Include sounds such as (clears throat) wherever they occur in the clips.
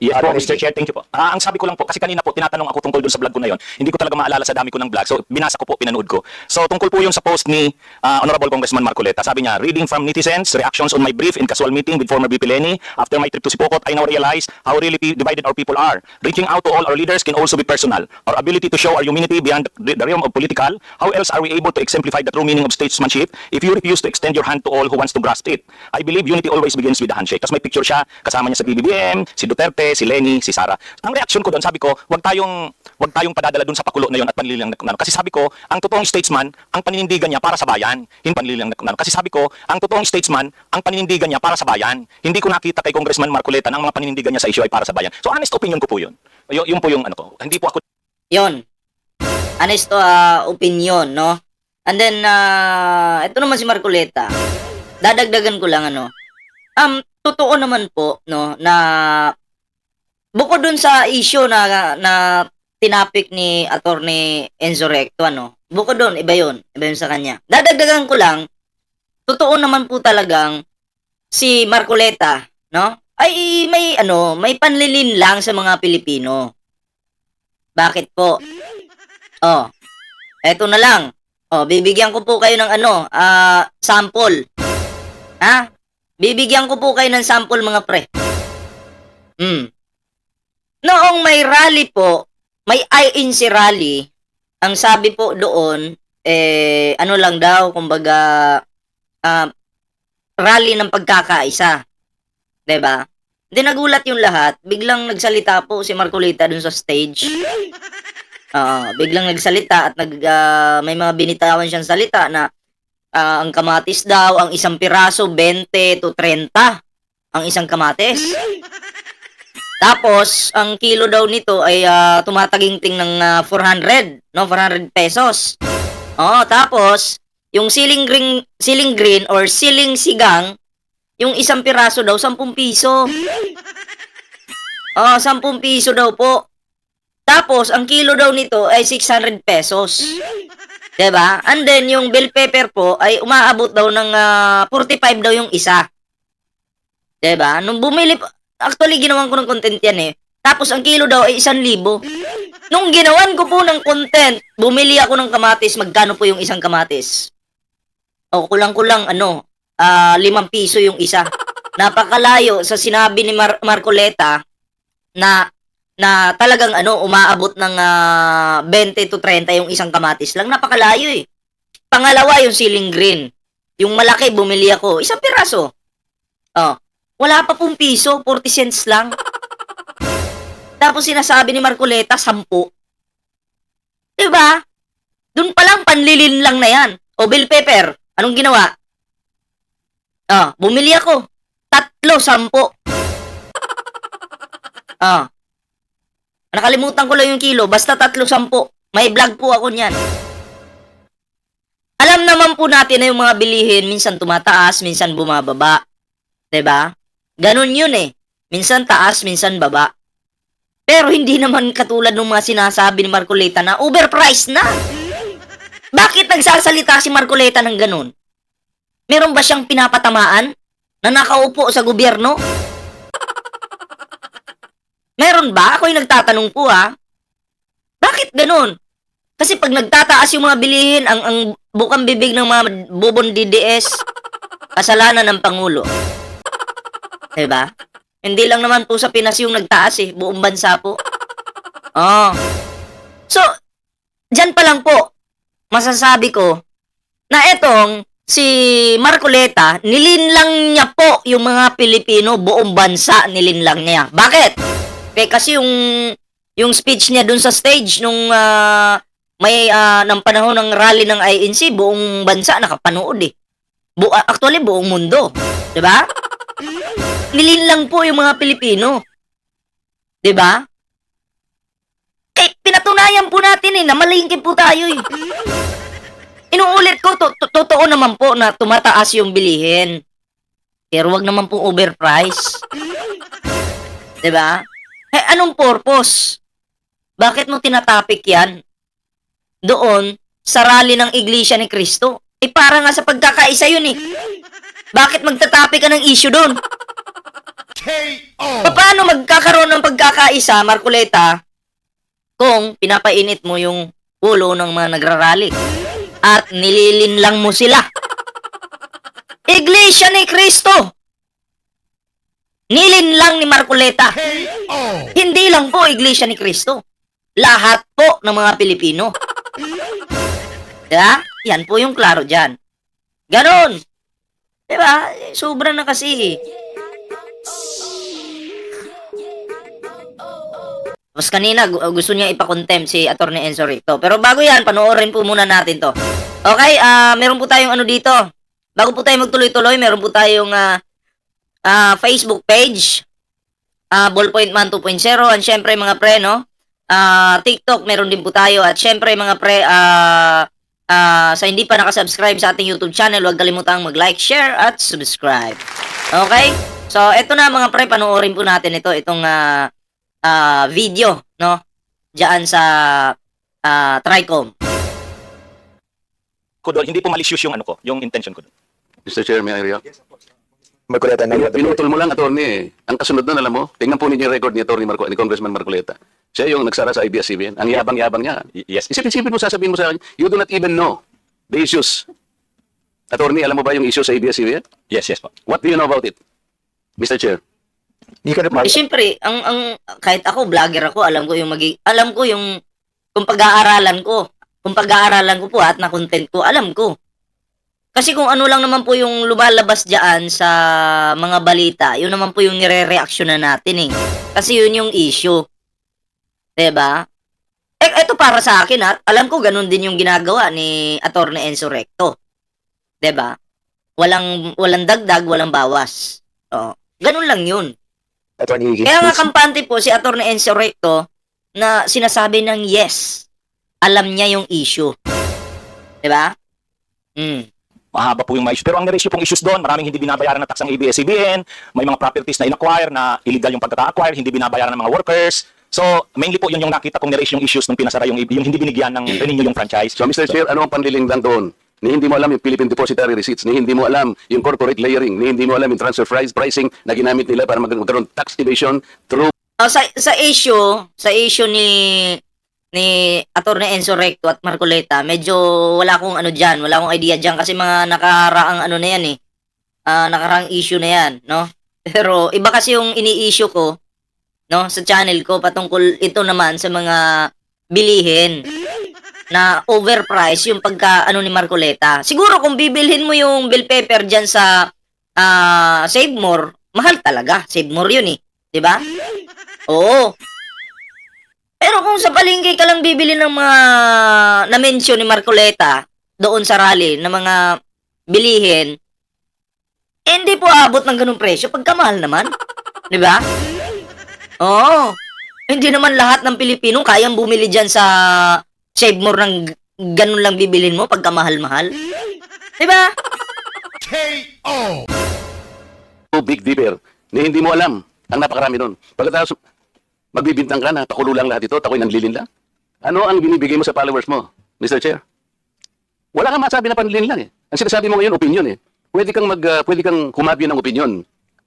Yes po, Mr. Chair, thank you po. Ah, ang sabi ko lang po, kasi kanina po, tinatanong ako tungkol dun sa vlog ko na yon. Hindi ko talaga maalala sa dami ko ng vlog. So, binasa ko po, pinanood ko. So, tungkol po yung sa post ni ah, Honorable Congressman Marcoleta. Sabi niya, reading from netizens, reactions on my brief in casual meeting with former VP Lenny. After my trip to Sipokot, I now realize how really pe- divided our people are. Reaching out to all our leaders can also be personal. Our ability to show our humanity beyond the, the realm of political. How else are we able to exemplify the true meaning of statesmanship if you refuse to extend your hand to all who wants to grasp it? I believe unity always begins with the handshake. Tapos may picture siya, kasama niya sa BBBM, si Duterte, si Lenny, si Sara. Ang reaction ko doon, sabi ko, wag tayong wag tayong padadala doon sa pakulo na yon at panlilang na. Kasi sabi ko, ang totoong statesman, ang paninindigan niya para sa bayan, hindi panlilang na. Kasi sabi ko, ang totoong statesman, ang paninindigan niya para sa bayan. Hindi ko nakita kay Congressman Marcoleta na ang mga paninindigan niya sa issue ay para sa bayan. So honest opinion ko po yun. Y- yun po yung ano ko. Hindi po ako Yon. Honest ah, opinion, no? And then, ah, ito naman si Marcoleta. Dadagdagan ko lang, ano. Um, totoo naman po, no, na bukod dun sa issue na, na tinapik ni Attorney Enzo Recto, ano, bukod dun, iba yun. Iba yun sa kanya. Dadagdagan ko lang, totoo naman po talagang si Marcoleta, no, ay may, ano, may panlilin lang sa mga Pilipino. Bakit po? Oh, eto na lang. Oh, bibigyan ko po kayo ng ano, ah, sample. Ha? Bibigyan ko po kayo ng sample mga pre. Hmm. Noong may rally po, may INC rally, ang sabi po doon, eh, ano lang daw, kumbaga, ah, rally ng pagkakaisa. 'Di ba? Hindi nagulat yung lahat, biglang nagsalita po si Marcolita dun sa stage. (laughs) Oo, biglang nagsalita at nag ah, may mga binitawan siyang salita na ah, ang kamatis daw, ang isang piraso 20 to 30 ang isang kamatis. (laughs) Tapos, ang kilo daw nito ay ah, tumataginting ng ah, 400, no? 400 pesos. Oh, tapos yung siling green, siling green or siling sigang, yung isang piraso daw 10 piso. (laughs) Oh, 10 piso daw po. Tapos, ang kilo daw nito ay 600 pesos. ba? And then, yung bell pepper po ay umaabot daw ng ah, 45 daw yung isa. 'Di ba? Nung bumili, actually, ginawan ko ng content yan eh. Tapos, ang kilo daw ay 1,000. Nung ginawan ko po ng content, bumili ako ng kamatis. Magkano po yung isang kamatis? O, kulang-kulang, ano, ah 5 piso yung isa. Napakalayo sa sinabi ni Mar- Marcoleta na na talagang ano umaabot ng ah, 20 to 30 yung isang kamatis lang napakalayo eh. Pangalawa yung ceiling green. Yung malaki bumili ako, isang piraso. Oh, wala pa pong piso, 40 cents lang. Tapos sinasabi ni Marcoleta 10. 'Di ba? Doon pa lang panlilin lang na 'yan. O bell pepper, anong ginawa? Ah, bumili ako. Tatlo, sampo. Ah, Nakalimutan ko lang yung kilo. Basta tatlo sampo. May vlog po ako niyan. Alam naman po natin na yung mga bilihin, minsan tumataas, minsan bumababa. 'Di ba? Ganun yun eh. Minsan taas, minsan baba. Pero hindi naman katulad ng mga sinasabi ni Marcoleta na overpriced na. Bakit nagsasalita si Marcoleta ng ganun? Meron ba siyang pinapatamaan na nakaupo sa gobyerno? Meron ba? Ako yung nagtatanong po ha. Bakit ganun? Kasi pag nagtataas yung mga bilihin, ang, ang bukang bibig ng mga bubon DDS, kasalanan ng Pangulo. Diba? Hindi lang naman po sa Pinas yung nagtaas eh. Buong bansa po. Oh. So, dyan pa lang po, masasabi ko, na etong si Marcoleta, nilinlang niya po yung mga Pilipino, buong bansa nilinlang niya. Bakit? Eh, kasi yung yung speech niya dun sa stage nung ah, may ah, ng panahon ng rally ng INC, buong bansa nakapanood eh. Bu ah, actually buong mundo, 'di ba? Nilinlang po yung mga Pilipino. 'Di ba? Eh, pinatunayan po natin eh, na malingkit po tayo eh. Inuulit ko, to- to- totoo naman po na tumataas yung bilihin. Pero wag naman po overprice. 'Di ba? Eh, anong purpose? Bakit mo tinatapik yan? Doon, sa rally ng Iglesia ni Cristo. Eh, para nga sa pagkakaisa yun eh. Bakit magtatapik ka ng issue doon? Paano magkakaroon ng pagkakaisa, Marcoleta, kung pinapainit mo yung ulo ng mga nagrarally at nililinlang mo sila. Iglesia ni Cristo! Nilinlang ni Marcoleta. Hindi lang po Iglesia ni Cristo. Lahat po ng mga Pilipino. Diba? Yan po yung klaro dyan. Ganon. Diba? Eh, Sobra na kasi. Tapos kanina, gu- gusto niya ipakontem si Atty. Enzo Ricto. Pero bago yan, panoorin po muna natin to. Okay, ah meron po tayong ano dito. Bago po tayo magtuloy-tuloy, meron po tayong ah, ah, Facebook page. ah Ballpoint Man 2.0. And syempre mga pre, no? Ah, TikTok, meron din po tayo. At syempre mga pre, ah ah, sa hindi pa nakasubscribe sa ating YouTube channel, huwag kalimutang mag-like, share, at subscribe. Okay? So, eto na mga pre, panoorin po natin ito, itong ah, ah, video, no? Diyan sa ah, Tricom. Ko doon, hindi po malicious yung ano ko, yung intention ko doon. Mr. Chair, may I react? Magkuleta na Pin- Pinutol mo lang, attorney. eh. Ang kasunod nun, alam mo, tingnan po ninyo yung record ni attorney Marco, ni Congressman Marcoleta. Siya yung nagsara sa IBS-CBN. Ang yabang-yabang niya. Y- yes. Isipin-isipin mo, sasabihin mo sa akin, you do not even know the issues. Attorney, alam mo ba yung issue sa ABS-CBN? Yes, yes po. What do you know about it? Mr. Chair. Hindi ka na Eh, syempre, ang, ang, kahit ako, vlogger ako, alam ko yung magi, alam ko yung, kung pag-aaralan ko, kung pag-aaralan ko po at na content ko, alam ko. Kasi kung ano lang naman po yung lumalabas diyan sa mga balita, yun naman po yung nire-reaction na natin eh. Kasi yun yung issue. 'Di ba? Eh, ito para sa akin ha, alam ko ganun din yung ginagawa ni Atty. Enzo Recto. 'Di ba? Walang walang dagdag, walang bawas. Oh, ganun lang yun. Attorney Higgy. Kaya nga kampante po si Atty. Enzo Recto na sinasabi ng yes. Alam niya yung issue. 'Di ba? Hmm. Mahaba po yung mga issues. Pero ang ratio pong issues doon, maraming hindi binabayaran ng tax ang ABS-CBN, may mga properties na in-acquire na illegal yung pagkaka-acquire, hindi binabayaran ng mga workers. So, mainly po yun yung nakita kong narration yung issues nung pinasara yung, yung hindi binigyan ng (clears throat) renew yung franchise. So, Mr. Chair, ano ang panliling lang doon? Ni hindi mo alam yung Philippine Depository Receipts, ni hindi mo alam yung corporate layering, ni hindi mo alam yung transfer price pricing na ginamit nila para mag- magkaroon tax evasion through Oh, sa sa issue, sa issue ni ni Atty. Enzo Recto at Marcoleta, medyo wala akong ano diyan, wala akong idea diyan kasi mga nakaraang ano na yan eh. Ah, nakaraang issue na yan, no? (laughs) Pero iba kasi yung ini-issue ko, no, sa channel ko patungkol ito naman sa mga bilihin na overprice yung pagka ano ni Marcoleta. Siguro kung bibilhin mo yung bell pepper diyan sa ah Save More, mahal talaga. Save More yun eh, 'di ba? Oo. Pero kung sa palengke ka lang bibili ng mga na-mention ni Marcoleta doon sa rally na mga bilihin, eh, hindi po abot ng ganung presyo pagkamahal naman. Di ba? Oo. Hindi naman lahat ng Pilipino kayang bumili dyan sa Save More ng ganun lang bibilin mo pagkamahal-mahal. Di ba? Big Dipper, ni hindi mo alam ang napakarami nun. Pagkatapos, magbibintang ka na, pakulo lang lahat ito, at ako'y nanlilin lang. Ano ang binibigay mo sa followers mo, Mr. Chair? Wala kang masabi na panlilin lang eh. Ang sinasabi mo ngayon, opinion eh. Pwede kang mag, ah, pwede kang humabyo ng opinion.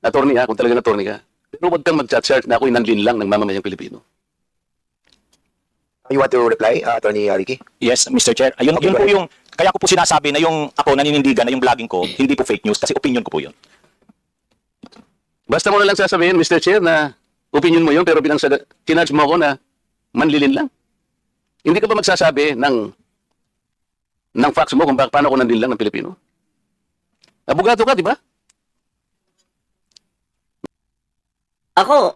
Attorney ha, kung talaga attorney ka. Pero huwag kang mag-chat na ako'y nanlin lang ng mamamayang Pilipino. You want to reply, uh, Attorney Ricky? Yes, Mr. Chair. Ayun, Okay, yun po ahead. yung, kaya ko po sinasabi na yung ako naninindigan na yung vlogging ko, hindi po fake news kasi opinion ko po yun. Basta mo na lang sasabihin, Mr. Chair, na opinion mo yun, pero bilang sa, kinudge mo ako na manlilin lang. Hindi ka ba magsasabi ng ng facts mo kung bak- paano ako nanlilin lang ng Pilipino? Abogado ka, di ba? Ako,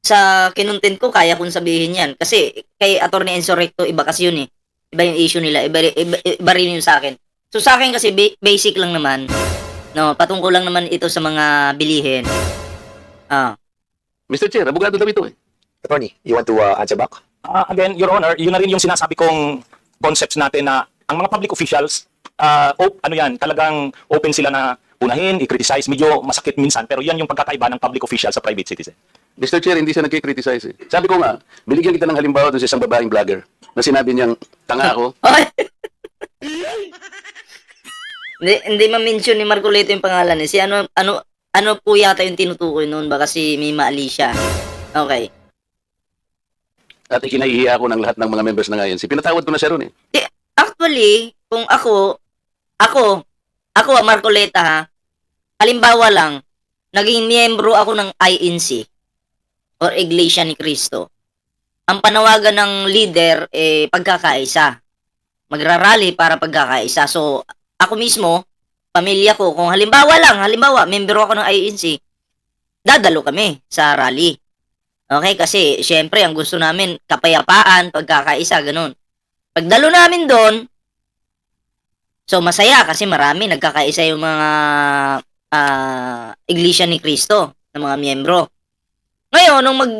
sa kinuntin ko, kaya kong sabihin yan. Kasi kay Atty. Enzo Recto, iba kasi yun eh. Iba yung issue nila. Iba, iba, iba rin yung sa akin. So sa akin kasi ba- basic lang naman. No, patungkol lang naman ito sa mga bilihin. Ah. Mr. Chair, abogado daw ito eh. Attorney, you want to uh, answer back? Ah, again, Your Honor, yun na rin yung sinasabi kong concepts natin na ang mga public officials, ah, op, ano yan, talagang open sila na unahin, i-criticize, medyo masakit minsan, pero yan yung pagkakaiba ng public official sa private citizen. Mr. Chair, hindi siya nagkikriticize eh. Sabi ko nga, binigyan kita ng halimbawa doon sa isang babaeng vlogger na sinabi niyang, tanga ako, (laughs) hindi, hindi ma-mention ni Marcolito yung pangalan eh. Si ano, ano, ano po yata yung tinutukoy noon ba kasi may Mima Alicia. Okay. At ikinahihiya ako ng lahat ng mga members ng INC. Pinatawad ko na siya ron eh. Actually, kung ako, ako, ako, Marcoleta ha, halimbawa lang, naging miyembro ako ng INC or Iglesia ni Cristo. Ang panawagan ng leader, eh, pagkakaisa. Magrarally para pagkakaisa. So, ako mismo, pamilya ko, kung halimbawa lang, halimbawa, miyembro ako ng INC, dadalo kami sa rally. Okay, kasi syempre ang gusto namin kapayapaan, pagkakaisa, ganun. Pagdalo namin doon, so masaya kasi marami nagkakaisa yung mga ah, iglesia ni Cristo ng mga miyembro. Ngayon, nung mag,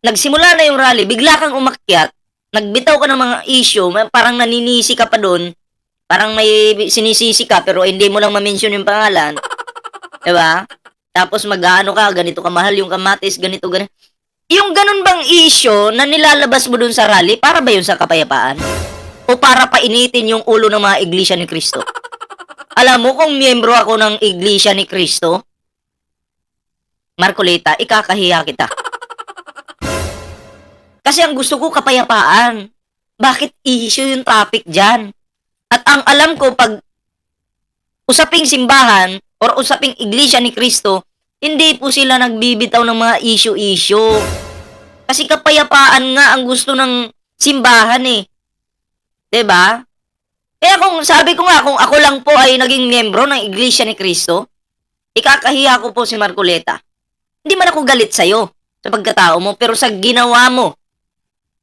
nagsimula na yung rally, bigla kang umakyat, nagbitaw ka ng mga issue, parang naninisi ka pa doon, parang may sinisisi ka pero hindi mo lang ma-mention yung pangalan. 'Di ba? Tapos mag-ano ka, ganito kamahal yung kamatis, ganito, ganito. Yung ganun bang issue na nilalabas mo dun sa rally, para ba yun sa kapayapaan? O para painitin yung ulo ng mga iglesia ni Kristo? Alam mo, kung miyembro ako ng iglesia ni Kristo, Marcoleta, ikakahiya kita. Kasi ang gusto ko kapayapaan. Bakit issue yung topic dyan? At ang alam ko, pag usaping simbahan or usaping iglesia ni Kristo, hindi po sila nagbibitaw ng mga issue-issue. Kasi kapayapaan nga ang gusto ng simbahan eh. 'Di ba? Kaya kung sabi ko nga kung ako lang po ay naging miyembro ng Iglesia ni Cristo, ikakahiya ko po si Marcoleta. Hindi man ako galit sa iyo sa pagkatao mo, pero sa ginawa mo,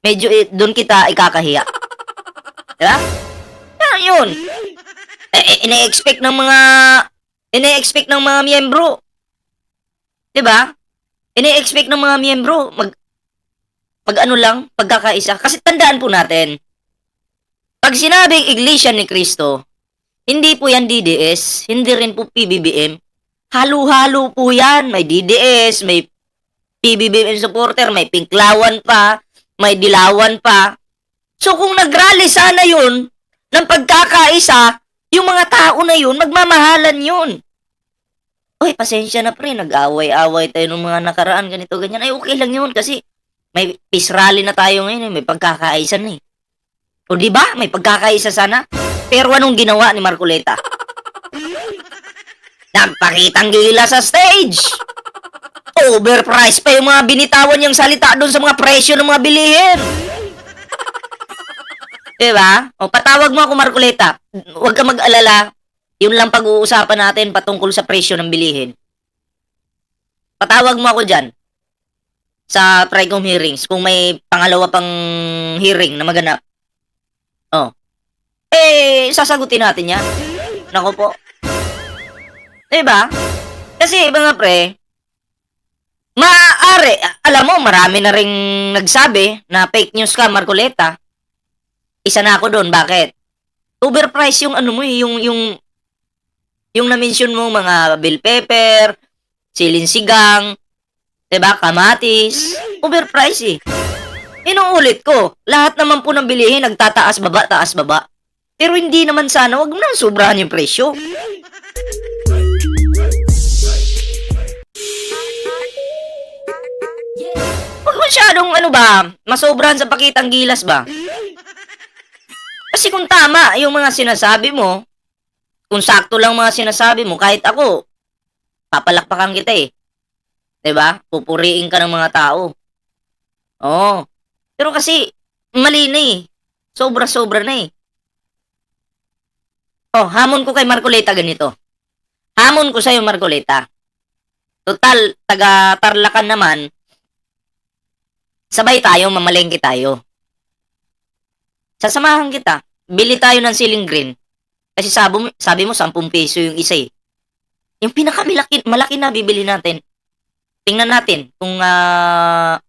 medyo eh, doon kita ikakahiya. 'Di ba? Kaya yun. Eh, eh, ine-expect ng mga ine-expect ng mga miyembro 'Di ba? Ini-expect ng mga miyembro mag pag ano lang, pagkakaisa. Kasi tandaan po natin, pag sinabing Iglesia ni Cristo, hindi po yan DDS, hindi rin po PBBM. Halo-halo po yan. May DDS, may PBBM supporter, may pinklawan pa, may dilawan pa. So kung nagrally sana yun ng pagkakaisa, yung mga tao na yun, magmamahalan yun. Uy, pasensya na pre, nag-away-away tayo ng mga nakaraan, ganito, ganyan. Ay, okay lang yun kasi may peace rally na tayo ngayon, eh. may pagkakaisa na eh. O di ba? May pagkakaisa sana. Pero anong ginawa ni Marcoleta? (laughs) Nagpakitang gila sa stage. Overpriced pa yung mga binitawan niyang salita doon sa mga presyo ng mga bilihin. Diba? O patawag mo ako Marcoleta. Huwag ka mag-alala. Yun lang pag-uusapan natin patungkol sa presyo ng bilihin. Patawag mo ako dyan sa Tricom hearings kung may pangalawa pang hearing na maganap. Oh. Eh, sasagutin natin yan. Nako po. Diba? Kasi, mga pre, maaari, alam mo, marami na ring nagsabi na fake news ka, Marcoleta. Isa na ako doon, bakit? Overprice yung ano mo eh, yung, yung, yung na-mention mo mga bell pepper, silinsigang, diba, kamatis, overprice eh. Inuulit ko, lahat naman po ng bilihin nagtataas baba, taas baba. Pero hindi naman sana, wag mo nang sobrahan yung presyo. Masyadong ano ba, masobrahan sa pakitang gilas ba? Kasi kung tama yung mga sinasabi mo, kung sakto lang mga sinasabi mo, kahit ako, papalakpakan kita eh. ba? Pupuriin ka ng mga tao. Oo. Pero kasi, mali na eh. Sobra-sobra na eh. Oh, hamon ko kay Marcoleta ganito. Hamon ko sa'yo, Marcoleta. Total, taga Tarlacan naman, sabay tayo, mamalengke tayo. Sasamahan kita. Bili tayo ng ceiling green. Kasi sabi mo, sabi mo 10 piso yung isa eh. Yung pinakamalaki malaki na bibili natin. Tingnan natin kung ah,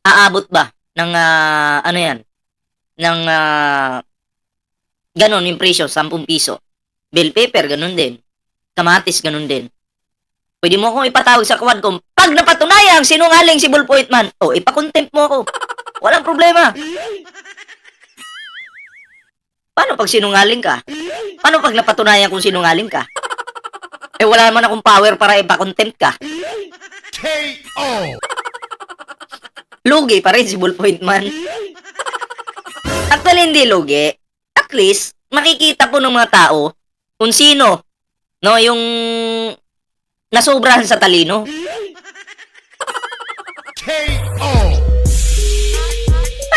aabot ba ng ah, ano yan? Ng ah, ganun yung presyo, 10 piso. Bell pepper, ganun din. Kamatis, ganun din. Pwede mo akong ipatawag sa kawad ko. Pag napatunayang sinungaling si Bullpoint Man, oh, ipakontempt mo ako. Walang problema. Paano pag sinungaling ka? Paano pag napatunayan kung sinungaling ka? Eh wala naman akong power para ipakontempt ka. lugi pa rin si Ballpoint Man. Actually, hindi lugi. At least, makikita po ng mga tao kung sino, no, yung nasobrahan sa talino. Ah,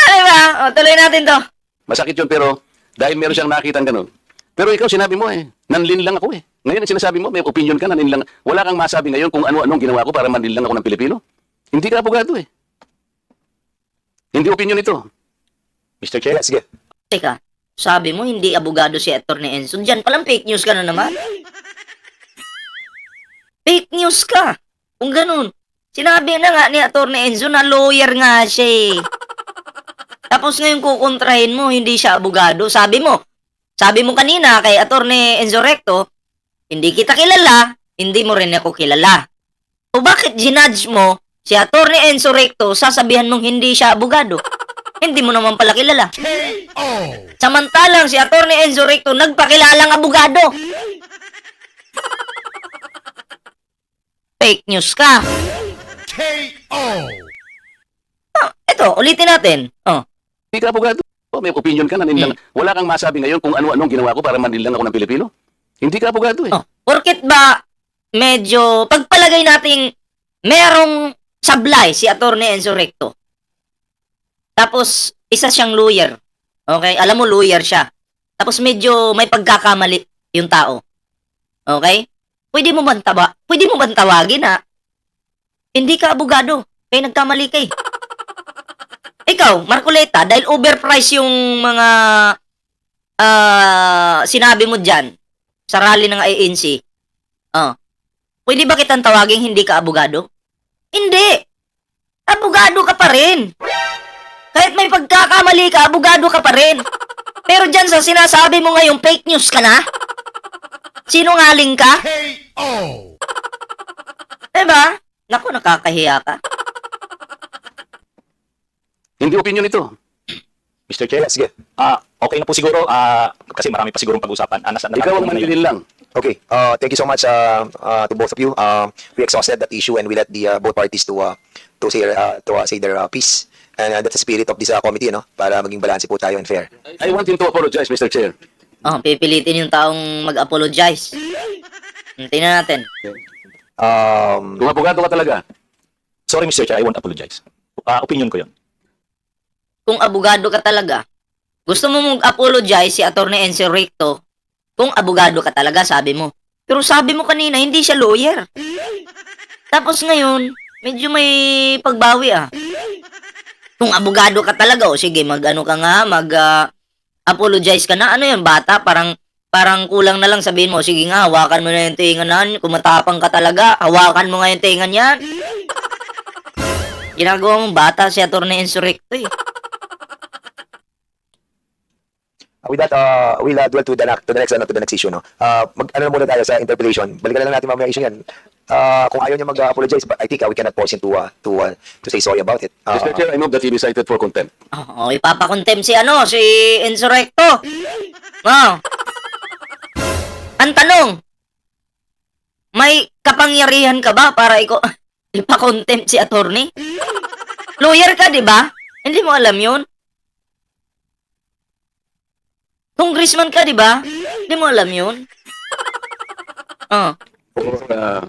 diba? O, tuloy natin to. Masakit yun pero dahil meron siyang nakitang ganun. Pero ikaw sinabi mo eh, nanlin lang ako eh. Ngayon ang sinasabi mo, may opinion ka, nanlin lang. Wala kang masabi ngayon kung ano-anong ginawa ko para manlin lang ako ng Pilipino. Hindi ka abogado eh. Hindi opinion ito. Mr. Chair, sige. Teka, sabi mo hindi abogado si Atty. Enzo. Diyan palang fake news ka na naman. Fake news ka. Kung ganun. Sinabi na nga ni Atty. Enzo na lawyer nga siya eh. (laughs) Tapos ngayon kukontrahin mo, hindi siya abogado. Sabi mo, sabi mo kanina kay Atty. Enzo Recto, hindi kita kilala, hindi mo rin ako kilala. O bakit ginudge mo si Atty. Enzo Recto sasabihan mong hindi siya abogado? (laughs) Hindi mo naman pala kilala. Samantalang si Atty. Enzo Recto nagpakilalang abogado. Fake news ka. Ah, eto, ulitin natin. Oh, Hindi ka abogado. Oh, may opinion ka, nanlin lang. Wala kang masabi ngayon kung ano-anong ginawa ko para manlin lang ako ng Pilipino. Hindi ka abogado eh. oh. Porkit ba medyo pagpalagay nating merong sablay si Atty. Enzo Recto. Tapos isa siyang lawyer. Okay? Alam mo lawyer siya. Tapos medyo may pagkakamali yung tao. Okay? Pwede mo bang taba? Pwede mo bang tawagin na hindi ka abogado. Kaya nagkamali ka eh. Ikaw, Marcoleta, dahil overpriced yung mga ah sinabi mo dyan sa rally ng ANC, oh, pwede ba kitang tawagin hindi ka abogado? Hindi! Abogado ka pa rin! Kahit may pagkakamali ka, abogado ka pa rin! Pero dyan sa sinasabi mo ngayong fake news ka na? Sinungaling ka? (laughs) Diba? Naku, nakakahiya ka. Hindi opinion ito. Mr. Chair, sige. ah okay na po siguro ah kasi marami pa sigurong pag-usapan. Ah, nasa, Ikaw ang ko manlilin lang. Okay. Uh, thank you so much uh, uh, to both of you. Uh, we exhausted that issue and we let the uh, both parties to uh, to say uh, to uh, say their uh, piece. And uh, that's the spirit of this uh, committee, no? Para maging balanse po tayo and fair. I want him to apologize, Mr. Chair. Oh, pipilitin yung taong mag-apologize. (laughs) Tingnan natin. Um, Kung abogado ka talaga, Sorry, Mr. Chair, I won't apologize. Ah, opinion ko yun. kung abogado ka talaga, gusto mo mag-apologize si Atty. Enzo Recto kung abogado ka talaga, sabi mo. Pero sabi mo kanina, hindi siya lawyer. (laughs) Tapos ngayon, medyo may pagbawi ah. (laughs) Kung abogado ka talaga, o sige, mag-ano ka nga, mag ah, apologize ka na. Ano yun, bata? Parang parang kulang na lang sabihin mo, sige nga, hawakan mo na yung tinga na, kung matapang ka talaga, hawakan mo nga yung tinga niyan. (laughs) Ginagawa mong bata si Atty. Enzo Recto eh. with that, uh, we'll uh, dwell to the, to the next ano, to the next issue, no? Uh, mag, ano na muna tayo sa interpellation. Balikan na lang natin mamaya issue yan. Uh, kung ayaw niya mag-apologize, but I think uh, we cannot force him to uh, to uh, to say sorry about it. Uh, Mr. Chair, I move that he be cited for contempt. Oo, oh, ipapakontem si ano, si Insurrecto. Oh. Ang tanong, may kapangyarihan ka ba para iko (laughs) ipakontem si attorney? Lawyer ka, di ba? Hindi mo alam yun? Congressman ka, di ba? Hindi mo alam yun? Oh, uh,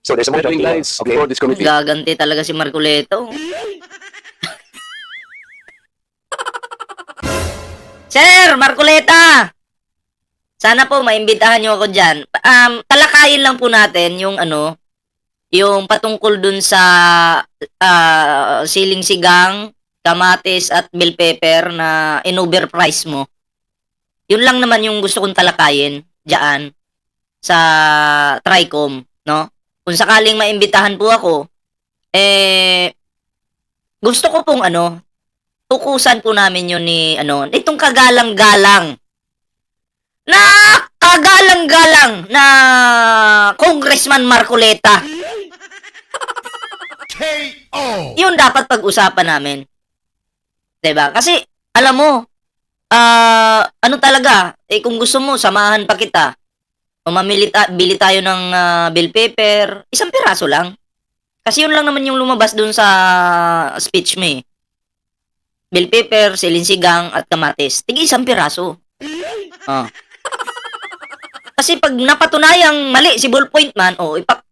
so there's a motion. to, uh, lies okay. before this committee. gaganti talaga si Marcoleto. (laughs) Sir, Marcoleta! Sana po maimbitahan niyo ako diyan. Um, talakayin lang po natin yung ano, yung patungkol dun sa ah, siling sigang, kamatis at bell pepper na in-overprice mo. Yun lang naman yung gusto kong talakayin diyan sa Tricom, no? Kung sakaling maimbitahan po ako, eh, gusto ko pong ano, tukusan po namin yun ni, ano, itong kagalang-galang na kagalang-galang na Congressman Marcoleta. (laughs) Yun dapat pag-usapan namin. 'Di ba? Kasi, alam mo, ah, ano talaga, eh kung gusto mo, samahan pa kita. O ta- bili tayo ng ah, bill paper, isang piraso lang. Kasi yun lang naman yung lumabas dun sa speech mo eh. Bell pepper, silinsigang, at kamatis. Tig isang piraso. Oh. Kasi pag napatunayang mali si ballpoint man, oh, ipak,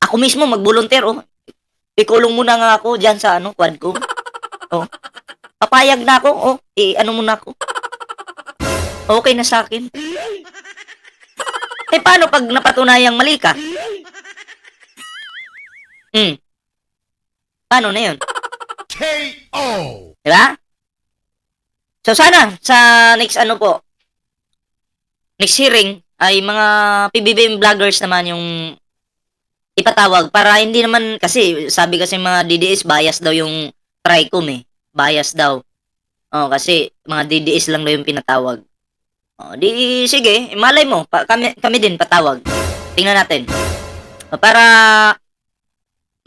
ako mismo mag-volunteer, oh. Ikulong muna nga ako dyan sa ano, quad ko. Oh. Papayag na ako, oh. Eh, ano muna ako. Okay na sa akin. Eh, paano pag napatunayang mali ka? Hmm. Paano na yun? KO. Diba? So sana sa next ano po, next hearing ay mga PBBM vloggers naman yung ipatawag para hindi naman kasi sabi kasi mga DDS bias daw yung TRICOM eh. Bias daw. Oh, kasi mga DDS lang daw yung pinatawag. Oh, di sige, malay mo, pa, kami kami din patawag. Tingnan natin. Oh, para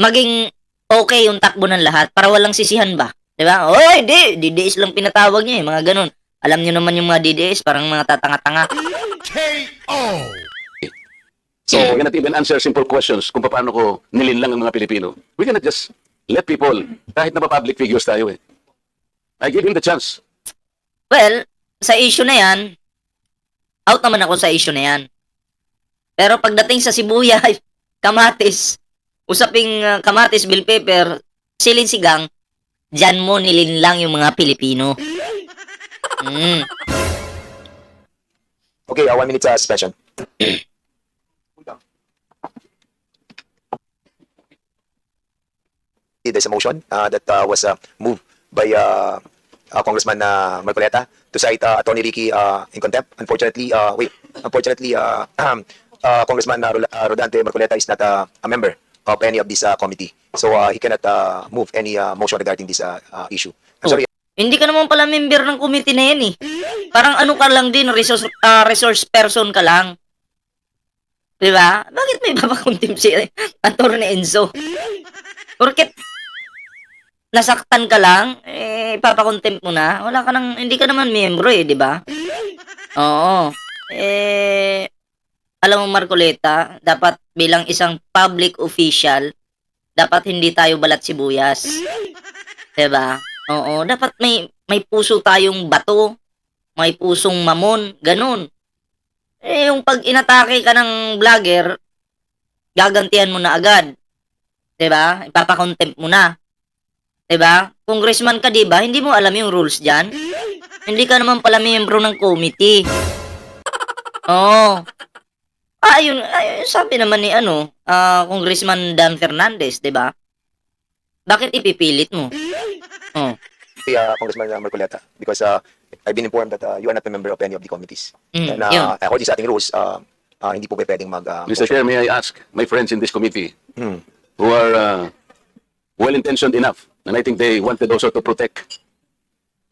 maging okay yung takbo ng lahat para walang sisihan ba? 'Di ba? Oh, hindi, DDS lang pinatawag niya eh, mga ganun. Alam niyo naman yung mga DDS, parang mga tatanga-tanga. KO. So, we cannot even answer simple questions kung paano ko nilinlang ang mga Pilipino. We cannot just let people, kahit na pa public figures tayo eh. I give him the chance. Well, sa issue na yan, out naman ako sa issue na yan. Pero pagdating sa sibuyas, (laughs) kamatis, usaping uh, kamatis, bill pepper, silin sigang, dyan mo nilinlang yung mga Pilipino. Mm. Okay, uh, one minute uh, suspension. (clears throat) There's a motion uh, that uh, was uh, moved by uh, uh, Congressman uh, Marcoleta to cite uh, Attorney Ricky uh, in contempt. Unfortunately, uh, wait, unfortunately, uh, (clears throat) uh, Congressman uh, uh, Rodante Marcoleta is not uh, a member of any of this uh, committee. So uh, he cannot uh, move any uh, motion regarding this uh, uh, issue. I'm sorry. Hindi ka naman pala member ng committee na yan eh. Parang ano ka lang din, resource, ah, resource person ka lang. Di ba? Bakit may (laughs) papakuntim si Atty. Enzo? Porket nasaktan ka lang, eh, papakontempt mo na. Wala ka nang, hindi ka naman miyembro eh, di ba? Oo. Eh, alam mo Marcoleta, dapat bilang isang public official, dapat hindi tayo balat sibuyas. Di ba? Oo, dapat may may puso tayong bato, may pusong mamon, ganun. Eh, yung pag inatake ka ng vlogger, gagantihan mo na agad. 'Di ba? Ipapakontempt mo na. 'Di ba? Congressman ka, 'di ba? Hindi mo alam yung rules diyan. Hindi ka naman pala miyembro ng committee. Oo. Ah, ayun, ayun, sabi naman ni ano, ah, Congressman Dan Fernandez, 'di ba? Bakit ipipilit mo? Oh. uh, Congressman uh, Marcoleta because uh, I've been informed that uh, you are not a member of any of the committees. Mm, And uh, yun. according sa ating rules, uh, uh, hindi po pwedeng mag... Uh, Mr. Chair, may I ask my friends in this committee Hmm. who are uh, well-intentioned enough, and I think they wanted also to protect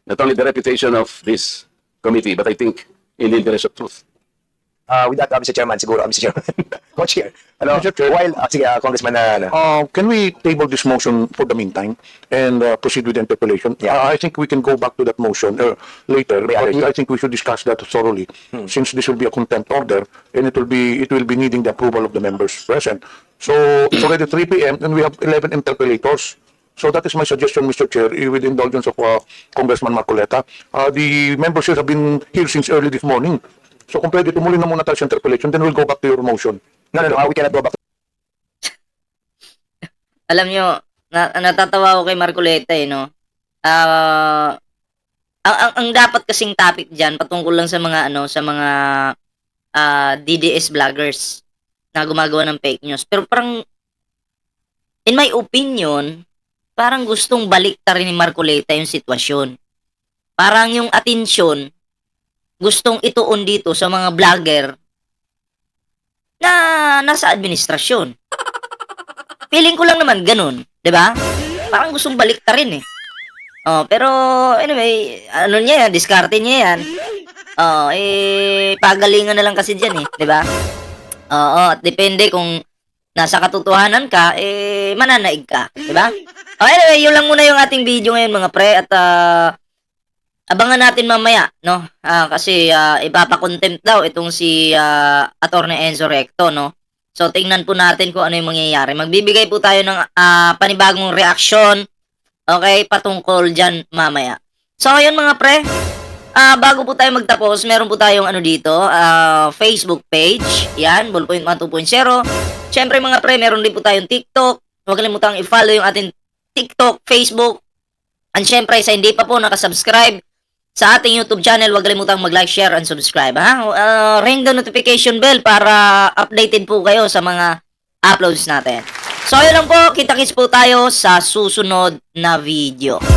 not only the reputation of this committee, but I think in the interest of truth. Uh, with that, uh, Mr. Chairman, siguro, uh, Mr. Chairman, Co-Chair, ano, Mr. Chair. while, uh, sige, uh, Congressman na, ano, Uh, can we table this motion for the meantime and uh, proceed with the interpellation? Yeah. Uh, I think we can go back to that motion uh, later, May but others. I think we should discuss that thoroughly since this will be a contempt order and it will be it will be needing the approval of the members present. So it's already 3 p.m. and we have 11 interpellators. So that is my suggestion, Mr. Chair, eh, with indulgence of uh, Congressman Marcoleta. Uh, the members here have been here since early this morning. So kung pwede, tumuloy na muna tayo sa interpellation, then we'll go back to your motion. no, no, no, uh, we cannot go back alam nyo, na, natatawa ako kay Marcoleta eh, no? Ah, ang, ang, ang dapat kasing topic dyan, patungkol lang sa mga, ano, sa mga ah, DDS vloggers na gumagawa ng fake news. Pero parang, in my opinion, parang gustong balikta rin ni Marcoleta yung sitwasyon. Parang yung atensyon, gustong ituon dito sa mga vlogger na nasa administrasyon. Feeling ko lang naman ganun, 'di ba? Parang gustong balikta rin eh. Oh, pero anyway, ano niya yan, diskarte niya yan. Oh, eh pagalingan na lang kasi diyan eh, 'di ba? Oo, at depende kung nasa katotohanan ka, eh mananaig ka, 'di ba? Oh, anyway, yun lang muna yung ating video ngayon mga pre at ah, abangan natin mamaya, no? Ah, kasi ah, ipapakontempt daw itong si uh, Attorney Enzo Recto, no? So, tingnan po natin kung ano yung mangyayari. Magbibigay po tayo ng ah, panibagong reaksyon, okay, patungkol dyan mamaya. So, ayun mga pre, ah bago po tayo magtapos, meron po tayong ano dito, ah, Facebook page, yan, Ballpoint 1 2.0. Siyempre mga pre, meron din po tayong TikTok. Huwag kalimutang i-follow yung ating TikTok, Facebook, and syempre, sa hindi pa po nakasubscribe sa ating YouTube channel, huwag kalimutang mag-like, share, and subscribe, ha? Uh, ring the notification bell para updated po kayo sa mga uploads natin. So, ayun lang po. Kita-kits po tayo sa susunod na video.